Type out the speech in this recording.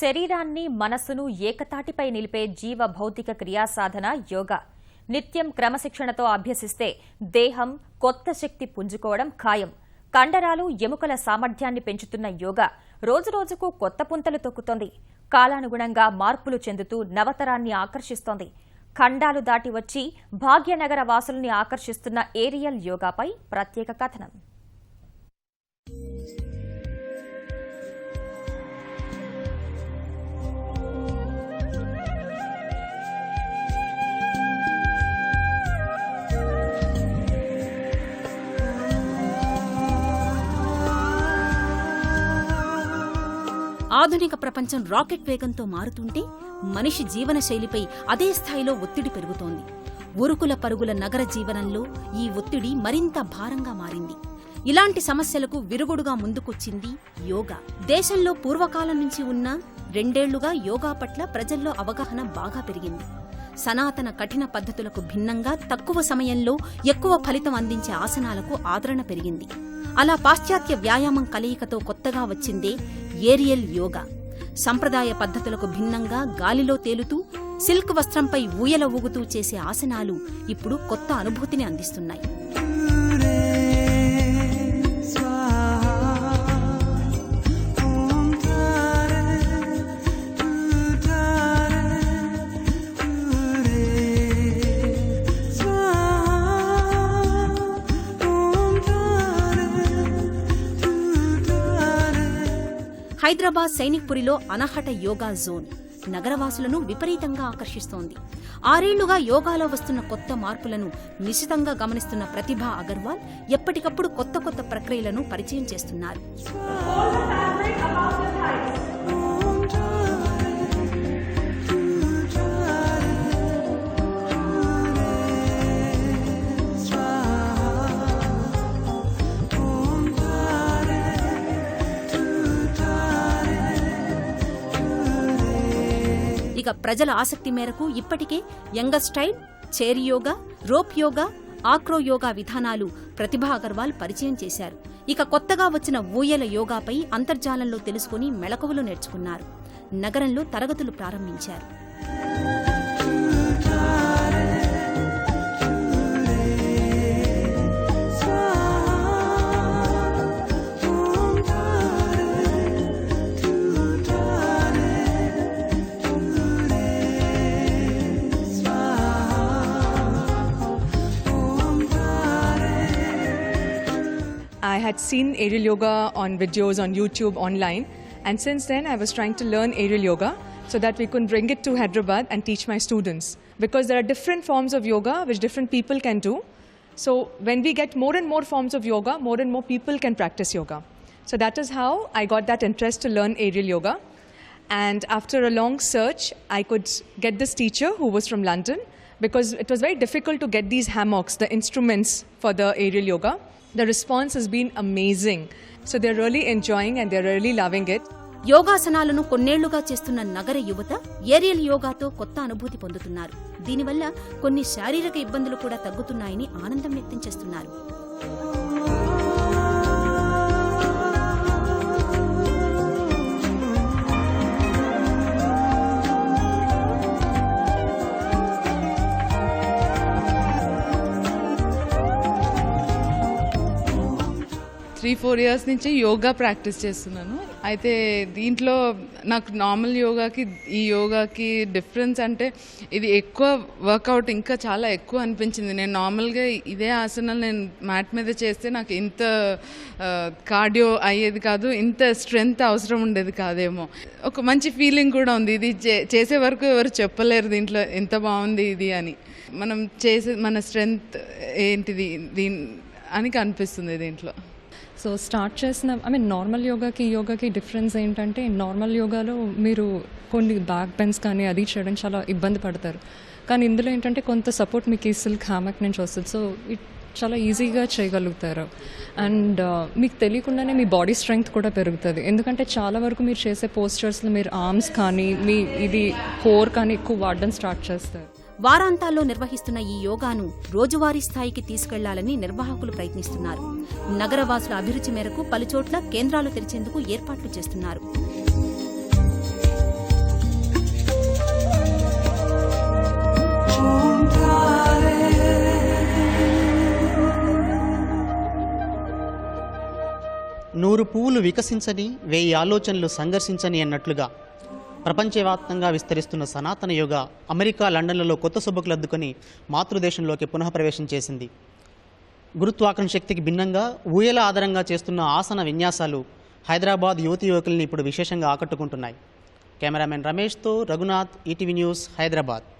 శరీరాన్ని మనస్సును ఏకతాటిపై నిలిపే జీవ భౌతిక క్రియాసాధన యోగా. నిత్యం క్రమశిక్షణతో అభ్యసిస్తే దేహం కొత్త శక్తి పుంజుకోవడం ఖాయం. కండరాలు ఎముకల సామర్థ్యాన్ని పెంచుతున్న యోగా రోజురోజుకు కొత్త పుంతలు తొక్కుతోంది. కాలానుగుణంగా మార్పులు చెందుతూ నవతరాన్ని ఆకర్షిస్తోంది. ఖండాలు దాటి వచ్చి భాగ్యనగర వాసుల్ని ఆకర్షిస్తున్న ఏరియల్ యోగాపై ప్రత్యేక కథనం. ఆధునిక ప్రపంచం రాకెట్ వేగంతో మారుతుంటే మనిషి జీవన శైలిపై అదే స్థాయిలో ఒత్తిడి పెరుగుతోంది. ఉరుకుల పరుగుల నగర జీవనంలో ఈ ఒత్తిడి మరింత భారంగా మారింది. ఇలాంటి సమస్యలకు విరుగుడుగా ముందుకొచ్చింది యోగా. దేశంలో పూర్వకాలం నుంచి ఉన్న రెండేళ్ళుగా యోగా పట్ల ప్రజల్లో అవగాహన బాగా పెరిగింది. సనాతన కఠిన పద్ధతులకు భిన్నంగా తక్కువ సమయంలో ఎక్కువ ఫలితం అందించే ఆసనాలకు ఆదరణ పెరిగింది. అలా పాశ్చాత్య వ్యాయామం కలయికతో కొత్తగా వచ్చిందే ఏరియల్ యోగా. సంప్రదాయ పద్ధతులకు భిన్నంగా గాలిలో తేలుతూ సిల్క్ వస్త్రంపై ఊయల ఊగుతూ చేసే ఆసనాలు ఇప్పుడు కొత్త అనుభూతిని అందిస్తున్నాయి. హైదరాబాద్ సైనిక్పురిలో అనహట యోగా జోన్. నగరవాసులను విపరీతంగా ఆకర్షిస్తోంది. ఆరేళ్ళుగా యోగాలో వస్తున్న కొత్త మార్పులను నిశితంగా గమనిస్తున్న ప్రతిభ అగర్వాల్ ఎప్పటికప్పుడు కొత్త కొత్త ప్రక్రియలను పరిచయం చేస్తున్నారు. ఇక ప్రజల ఆసక్తి మేరకు ఇప్పటికే యంగ style chair yoga rope yoga acro yoga విధానాలు ప్రతిభా అగర్వాల్ పరిచయం చేశారు. ఇక కొత్తగా వచ్చిన ఊయల యోగాపై అంతర్జాలంలో తెలుసుకుని మెళకువలు నేర్చుకున్నారు. నగరంలో తరగతులు ప్రారంభించారు. I had seen aerial yoga on videos on YouTube online, and since then I was trying to learn aerial yoga so that we could bring it to Hyderabad and teach my students. Because there are different forms of yoga which different people can do. So when we get more and more forms of yoga, more and more people can practice yoga. So that is how I got that interest to learn aerial yoga. And after a long search, I could get this teacher who was from London because it was very difficult to get these hammocks, the instruments for the aerial yoga. The response has been amazing. So they're really enjoying and they're really loving it. యోగాసనాలను కొన్నేళ్ళుగా చేస్తున్న నగర యువత aerial యోగాతో కొత్త అనుభూతి పొందుతున్నారు దీనివల్ల కొన్ని శారీరక ఇబ్బందులు కూడా తగ్గుతున్నాయని ఆనందం వ్యక్తం చేస్తున్నారు త్రీ ఫోర్ ఇయర్స్ నుంచి యోగా ప్రాక్టీస్ చేస్తున్నాను. అయితే దీంట్లో నాకు నార్మల్ యోగాకి ఈ యోగాకి డిఫరెన్స్ అంటే ఇది ఎక్కువ వర్కౌట్ ఇంకా చాలా ఎక్కువ అనిపించింది. నేను నార్మల్గా ఇదే ఆసనాలు నేను మ్యాట్ మీద చేస్తే నాకు ఇంత కార్డియో అయ్యేది కాదు ఇంత స్ట్రెంగ్త్ అవసరం ఉండేది కాదేమో. ఒక మంచి ఫీలింగ్ కూడా ఉంది. ఇది చే- చేసే వరకు ఎవరు చెప్పలేరు దీంట్లో ఎంత బాగుంది ఇది అని. మనం చేసే మన స్ట్రెంగ్త్ ఏంటిది దీని అని కనిపిస్తుంది దీంట్లో. సో స్టార్ట్ చేసిన ఐ మీన్ నార్మల్ యోగాకి యోగాకి డిఫరెన్స్ ఏంటంటే నార్మల్ యోగాలో మీరు కొన్ని బ్యాక్ బెన్స్ కానీ అది చేయడం చాలా ఇబ్బంది పడతారు. కానీ ఇందులో ఏంటంటే కొంత సపోర్ట్ మీకు ఈ సిల్క్ హ్యామక్ నుంచి వస్తుంది. సో ఇట్ చాలా ఈజీగా చేయగలుగుతారు. అండ్ uh, మీకు తెలియకుండానే మీ బాడీ స్ట్రెంగ్త్ కూడా పెరుగుతుంది. ఎందుకంటే చాలా వరకు మీరు చేసే పోస్చర్స్లో మీరు ఆర్మ్స్ కానీ మీ ఇది కోర్ కానీ ఎక్కువ వాడడం స్టార్ట్ చేస్తారు. వారాంతాల్లో నిర్వహిస్తున్న ఈ యోగాను రోజువారీ స్థాయికి తీసుకెళ్ళాలని నిర్వాహకులు ప్రయత్నిస్తున్నారు. నగరవాసుల అభిరుచి మేరకు పలుచోట్ల కేంద్రాలు తెరిచేందుకు ఏర్పాట్లు చేస్తున్నారు. నూరు పువ్వులు వికసించని వేయి ఆలోచనలు సంఘర్షించని అన్నట్లుగా ప్రపంచవ్యాప్తంగా విస్తరిస్తున్న సనాతన యుగ అమెరికా లండన్లలో కొత్త సొబకులు అద్దుకొని మాతృదేశంలోకి పునఃప్రవేశం చేసింది. గురుత్వాకర్షణ శక్తికి భిన్నంగా ఊయల ఆధారంగా చేస్తున్న ఆసన విన్యాసాలు హైదరాబాద్ యువతి యువకుల్ని ఇప్పుడు విశేషంగా ఆకట్టుకుంటున్నాయి. కెమెరామెన్ రమేష్తో రఘునాథ్ ఈటీవీ న్యూస్ హైదరాబాద్.